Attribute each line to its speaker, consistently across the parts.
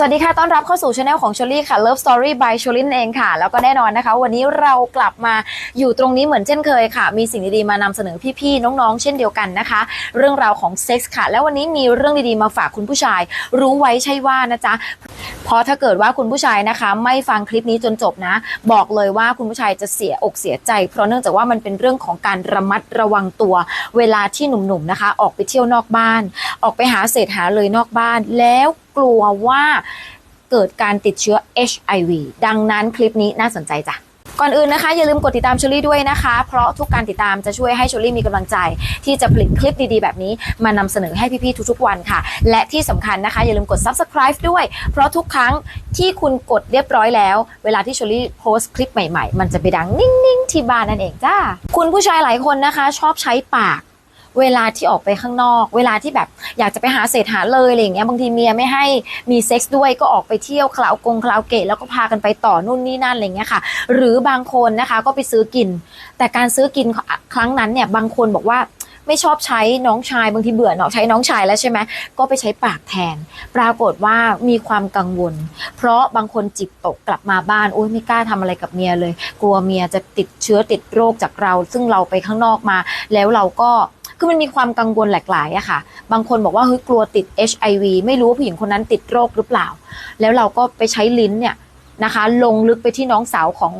Speaker 1: สวัสดีค่ะ ต้อนรับเข้าสู่ช anel ของชลี่ค่ะ Love Story by ชลินเองค่ะ แล้วก็แน่นอนนะคะ วันนี้เรากลับมาอยู่ตรงนี้เหมือนเช่นเคยค่ะ มีสิ่งดีๆ มานำเสนอพี่ๆ น้องๆ เช่นเดียวกันนะคะ เรื่องราวของเซ็กส์ค่ะ แล้ววันนี้มีเรื่องดีๆ มาฝากคุณผู้ชาย รู้ไว้ใช่ว่านะจ๊ะ เพราะถ้าเกิดว่าคุณผู้ชายนะคะ ไม่ฟังคลิปนี้จนจบนะ บอกเลยว่าคุณผู้ชายจะเสียอกเสียใจ เพราะเนื่องจากว่ามันเป็นเรื่องของการระมัดระวังตัว เวลาที่หนุ่มๆนะคะ ออกไปเที่ยวนอกบ้าน ออกไปหาเศษหาเลยนอกบ้าน แล้วกลัวว่าเกิดการติดเชื้อ HIV ดังนั้นคลิปนี้น่าสนใจจ้ะ ก่อนอื่นนะคะอย่าลืมกดติดตามชลี่ด้วยนะคะ เพราะทุกการติดตามจะช่วยให้ชลี่มีกำลังใจ ที่จะผลิตคลิปดีๆ แบบนี้มานำเสนอให้พี่ๆทุกๆวันค่ะ และที่สำคัญนะคะ อย่าลืมกด subscribe ด้วย เพราะทุกครั้งที่คุณกดเรียบร้อยแล้ว เวลาที่ชลี่โพสต์คลิปใหม่ๆ มันจะไปดังนิ่งๆที่บ้านนั่นเองจ้าคุณผู้ชายหลายคนนะคะ ชอบใช้ปาก เวลาที่ออกไปข้างนอก เวลาที่แบบอยากจะไปหาเศษหาเลยอะไรอย่างเงี้ยบางทีเมียไม่ให้มีเซ็กซ์ด้วยก็ออกไปเที่ยวคลาวกงคลาวเกะแล้วก็พากันไปต่อนู่นนี่นั่นอะไรเงี้ยค่ะ หรือบางคนนะคะก็ไปซื้อกิน แต่การซื้อกินครั้งนั้นเนี่ยบางคนบอกว่าไม่ชอบใช้น้องชายบางทีเบื่อเนาะใช้น้องชายแล้วใช่ไหมก็ไปใช้ปากแทน ปรากฏว่ามีความกังวล เพราะบางคนจิตตกกลับมาบ้านโอ๊ยไม่กล้าทำอะไรกับเมียเลย กลัวเมียจะติดเชื้อติดโรคจากเรา ซึ่งเราไปข้างนอกมา แล้วเราก็ คือมันมีความกังวลหลากหลายอะค่ะ บางคนบอกว่าเฮ้ยกลัวติด HIV ไม่รู้ว่าผู้หญิงคนนั้นติดโรคหรือเปล่า แล้วเราก็ไปใช้ลิ้นเนี่ยนะคะ ลงลึกไปที่น้องสาวของ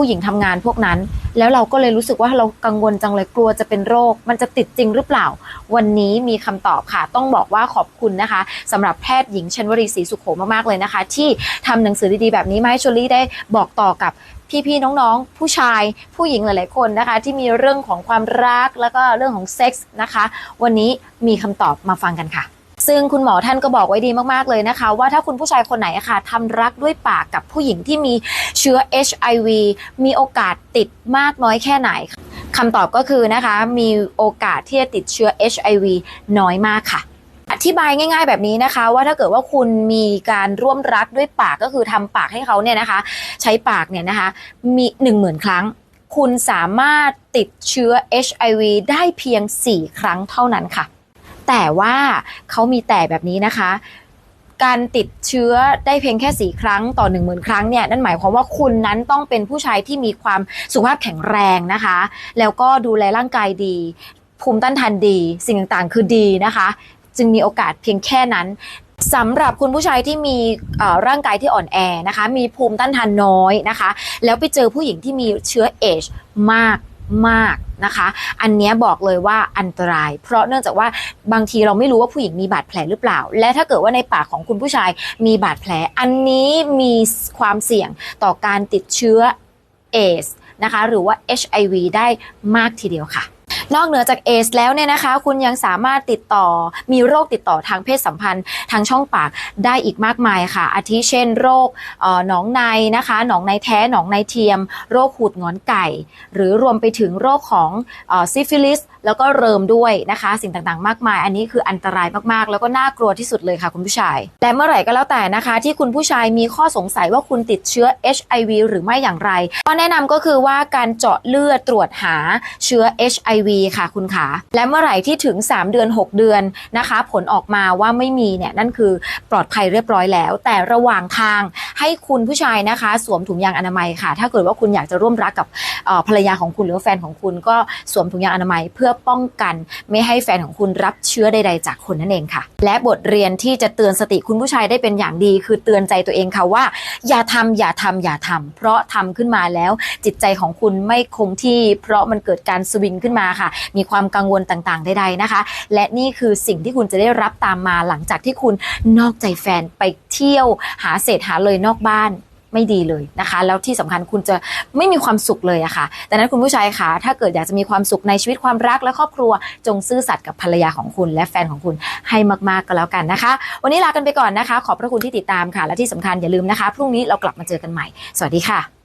Speaker 1: ผู้หญิงทำงานพวกนั้น แล้วเราก็เลยรู้สึกว่าเรากังวลจังเลยกลัวจะเป็นโรค มันจะติดจริงหรือเปล่า วันนี้มีคำตอบค่ะ ต้องบอกว่าขอบคุณนะคะสำหรับแพทย์หญิงชันวรีศรีสุขโขมากๆเลยนะคะ ที่ทำหนังสือดีๆแบบนี้มาให้ชลลี่ได้บอกต่อกับ พี่ๆน้องๆ ผู้ชายผู้หญิงหลายๆคนนะคะ ที่มีเรื่องของความรักแล้วก็เรื่องของเซ็กส์นะคะ วันนี้มีคำตอบมาฟังกันค่ะซึ่งคุณหมอท่านก็บอกไว้ดีมากๆเลยนะคะ ว่าถ้าคุณผู้ชายคนไหนะค่ะทำรักด้วยปากกับผู้หญิงที่มีเชื้อ HIV มีโอกาสติดมากน้อยแค่ไหนคำตอบก็คือนะคะ มีโอกาสที่จะติดเชื้อ HIV น้อยมากค่ะ ธิบายง่าย ๆ แบบนี้นะคะ ว่าถ้าเกิดว่าคุณมีการร่วมรักด้วยปากก็คือทำปากให้เขาเนี่ยนะคะ ใช้ปากเนี่ยนะคะมี1 0,000 ครั้ง คุณสามารถติดเชื้อ HIV ได้เพียง 4 ครั้งเท่านั้นค่ะ แต่ว่าเขามีแต่แบบนี้นะคะการติดเชื้อได้เพียงแค่ 4 ครั้งต่อ 1 0,000 ครั้งเนี่ยนั่นหมายความว่าคุณนั้นต้องเป็นผู้ชายที่มีความสุขภาพแข็งแรงนะคะ แล้วก็ดูแลร่างกายดี ภูมิต้านทานดี สิ่งต่างๆ คือดีนะคะ จึงมีโอกาสเพียงแค่นั้นสำหรับคุณผู้ชายที่มีร่างกายที่อ่อนแอนะคะ มีภูมิต้านทานน้อยนะคะ แล้วไปเจอผู้หญิงที่มีเชื้อเอชมากมากนะคะ อันนี้บอกเลยว่าอันตราย เพราะเนื่องจากว่าบางทีเราไม่รู้ว่าผู้หญิงมีบาดแผลหรือเปล่า และถ้าเกิดว่าในปากของคุณผู้ชายมีบาดแผล อันนี้มีความเสี่ยงต่อการติดเชื้อเอสนะคะ หรือว่า HIV ได้มากทีเดียวค่ะ นอกเหนือจากเอสแล้วเนี่ยนะคะ คุณยังสามารถติดต่อมีโรคติดต่อทางเพศสัมพันธ์ทางช่องปากได้อีกมากมายค่ะ อาทิเช่น โรคหนองในนะคะหนองในแท้หนองในเทียม โรคหูดงอนไก่ หรือรวมไปถึงโรคของซิฟิลิสแล้วก็เริมด้วยนะคะ สิ่งต่างๆ มากมาย อันนี้คืออันตรายมากๆ แล้วก็น่ากลัวที่สุดเลยค่ะคุณผู้ชายแต่เมื่อไหร่ก็แล้วแต่นะคะ ที่คุณผู้ชายมีข้อสงสัยว่าคุณติดเชื้อ HIV หรือไม่อย่างไรก็แนะนำก็คือว่าการเจาะเลือดตรวจหาเชื้อ HIV ค่ะคุณขา และเมื่อไหร่ที่ถึง 3 เดือน 6 เดือนนะคะ ผลออกมาว่าไม่มีเนี่ยนั่นคือปลอดภัยเรียบร้อยแล้ว แต่ระหว่างทาง ให้คุณผู้ชายนะคะ สวมถุงยางอนามัยค่ะ ถ้าเกิดว่าคุณอยากจะร่วมรักกับภรรยาของคุณหรือแฟนของคุณก็สวมถุงยางอนามัยเพื่อป้องกัน ไม่ให้แฟนของคุณรับเชื้อใด ๆ จากคนนั่นเองค่ะ และบทเรียนที่จะเตือนสติคุณผู้ชายได้เป็นอย่างดี คือเตือนใจตัวเองค่ะว่า อย่าทำอย่าทำอย่าทำเพราะทำขึ้นมาแล้วจิตใจของคุณไม่คงที่ เพราะมันเกิดการสวิงขึ้นมาค่ะ มีความกังวลต่างๆใดๆนะคะ และนี่คือสิ่งที่คุณจะได้รับตามมาหลังจากที่คุณนอกใจแฟนไปเที่ยวหาเศษหาเลยนอกบ้านไม่ดีเลยนะคะ แล้วที่สำคัญคุณจะไม่มีความสุขเลยอะค่ะดังนั้นคุณผู้ชายคะถ้าเกิดอยากจะมีความสุขในชีวิตความรักและครอบครัว จงซื่อสัตย์กับภรรยาของคุณ และแฟนของคุณให้มากๆก็แล้วกันนะคะ วันนี้ลากันไปก่อนนะคะ ขอบพระคุณที่ติดตามค่ะ และที่สำคัญอย่าลืมนะคะ พรุ่งนี้เรากลับมาเจอกันใหม่ สวัสดีค่ะ